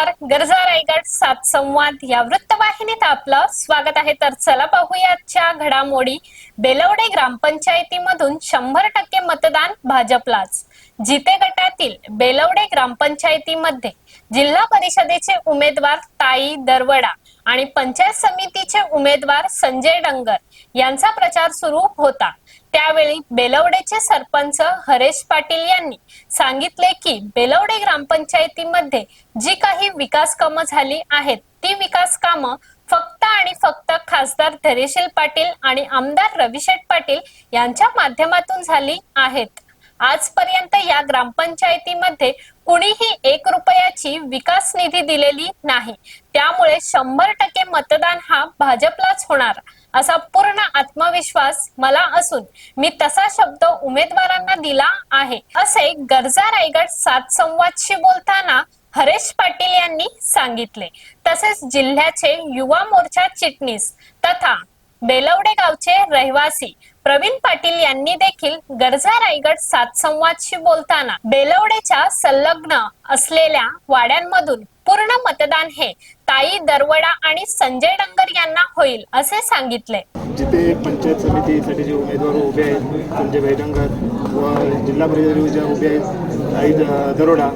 नमस्कार. गरजा रायगड सात संवाद या वृत्तवाहिनीत आपलं स्वागत आहे. तर चला पाहूयाच्या घडामोडी. बेलवडे ग्रामपंचायतीमधून शंभर टक्के मतदान भाजपलाच. जिते गटातील बेलवडे ग्रामपंचायतीमध्ये जिल्हा परिषदेचे उमेदवार ताई दरवडा आणि पंचायत समितीचे उमेदवार संजय डंगर यांचा प्रचार सुरू होता. त्यावेळी बेलवडेचे सरपंच हरेश पाटील यांनी सांगितले की बेलवडे ग्रामपंचायतीमध्ये जी काही विकास कामं झाली आहेत ती विकास कामं फक्त आणि फक्त खासदार धैर्यशील पाटील आणि आमदार रविशेठ पाटील यांच्या माध्यमातून झाली आहेत. आजपर्यंत या ग्रामपंचायतीमध्ये कुणीही एक रुपयाची विकास निधी दिलेली नाही. त्यामुळे शंभर टक्के मतदान हा भाजपलाच होणार असा पूर्ण आत्मविश्वास मला असून मी तसा शब्द उमेदवारांना दिला आहे. असे गरजा रायगड सात संवादशी बोलताना हरेश पाटील यांनी सांगितले. तसेच जिल्ह्याचे युवा मोर्चा चिटणीस तथा बेलवडे गावचे रहिवासी प्रवीण पाटील यांनी देखील गरजा रायगड सात संवादशी बोलताना बेलवडेच्या संलग्न असलेल्या वाड्यांमधून पूर्ण मतदान हे ताई दरवडा आणि संजय डंगर यांना होईल असे सांगितले. जिथे पंचायत समितीसाठी जे उमेदवार उभे आहेत संजय डंगर व जिल्हा परिषद ज्या उभे आहेत ताई दरोडा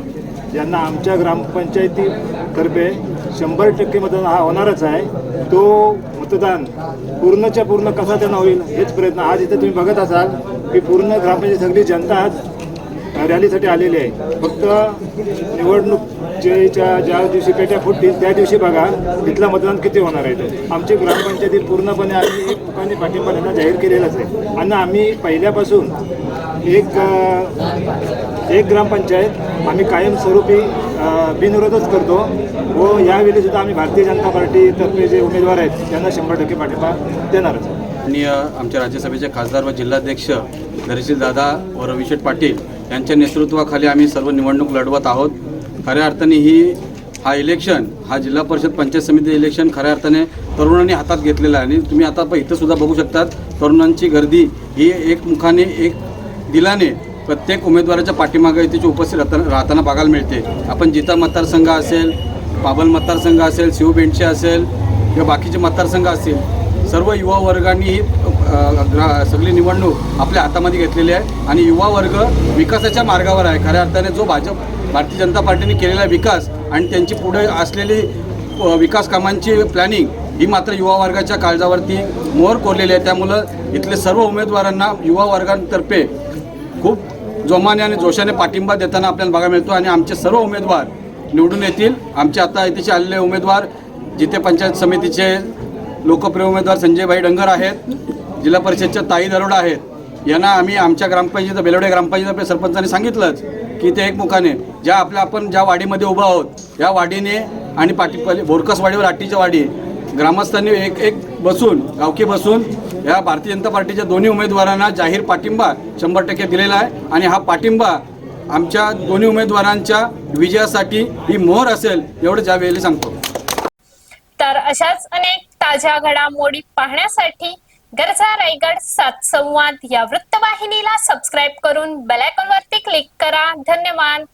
यांना आमच्या ग्रामपंचायतीतर्फे शंभर टक्के मतदान हा होणारच आहे. तो मतदान पूर्णच्या पूर्ण कसा त्यांना होईल हेच प्रयत्न आज इथे तुम्ही बघत असाल की पूर्ण ग्रामपंचायत सगळी जनता आज रॅलीसाठी आलेली आहे फक्त निवडणुकीच्या ज्या दिवशी पेट्या फुटतील त्या दिवशी बघा तिथलं मतदान किती होणार आहे ते. आमची ग्रामपंचायतीत पूर्णपणे आम्ही एक पाठिंबा त्यांना जाहीर केलेलाच आहे आणि आम्ही पहिल्यापासून एक एक ग्रामपंचायत आम्ही कायमस्वरूपी बिनविरोधच करतो व यावेळी सुद्धा आम्ही भारतीय जनता पार्टीतर्फे जे उमेदवार आहेत त्यांना शंभर टक्के पाठिंबा देणारच. माननीय आमच्या राज्यसभेचे खासदार व जिल्हाध्यक्ष धैर्यशील दादा व रविशेठ पाटील यांच्या नेतृत्वाखाली आम्ही सर्व निवडणूक लढवत आहोत. खऱ्या अर्थाने ही हा इलेक्शन हा जिल्हा परिषद पंचायत समिती इलेक्शन खऱ्या अर्थाने तरुणांनी हातात घेतलेला आहे. आणि तुम्ही आता प- इथं सुद्धा बघू शकतात तरुणांची गर्दी ही एक मुखाने एक दिलाने प्रत्येक उमेदवाराच्या पाठीमागे तिची उपस्थित राहताना राहताना बघायला मिळते. आपण जिता मतदारसंघ असेल पाबल मतदारसंघ असेल शिवबेंडचे असेल किंवा बाकीचे मतदारसंघ असतील सर्व युवा वर्गांनी ही सगळी निवडणूक आपल्या हातामध्ये घेतलेली आहे. आणि युवा वर्ग विकासाच्या मार्गावर आहे. खऱ्या अर्थाने जो भाजप भारतीय जनता पार्टीने केलेला विकास आणि त्यांची पुढे असलेली विकास कामांची प्लॅनिंग ही मात्र युवा वर्गाच्या काळजावरती मोहर कोरलेली आहे. त्यामुळं इथले सर्व उमेदवारांना युवा वर्गांतर्फे खूप जोमाने आणि जोशाने पाठिंबा देताना आपल्याला बघायला मिळतो आणि आमचे सर्व उमेदवार निवडून येतील. आमचे आता इथे आलेले उमेदवार जिथे पंचायत समितीचे लोकप्रिय उमेदवार संजयभाई डंगर आहेत जिल्हा परिषदच्या ताई दरोडा आहेत. यांना आम्ही आमच्या ग्रामपंचायत बेलवडे ग्रामपंचायत सरपंचांनी सांगितलंच की ते एक मुखाने ज्या आपल्या आपण ज्या वाडीमध्ये उभा आहोत या वाडीने आणि पाठी बोरकस वाडीवर आटीच्या वाडी ग्रामस्थांनी एक एक बसून गावकी बसून या भारतीय जनता पार्टीच्या दोन्ही उमेदवारांना जाहीर पाठिंबा शंभर टक्के दिलेला आहे. आणि हा पाठिंबा आमच्या दोन्ही उमेदवारांच्या विजयासाठी ही मोहर असेल एवढं ज्यावेळी सांगतो. तर अशाच अनेक ताज्या घडामोडी पाहण्यासाठी गरजा रायगड सात संवाद या वृत्तवाहिनीला सबस्क्राईब करून बेलायकॉन वरती क्लिक करा. धन्यवाद.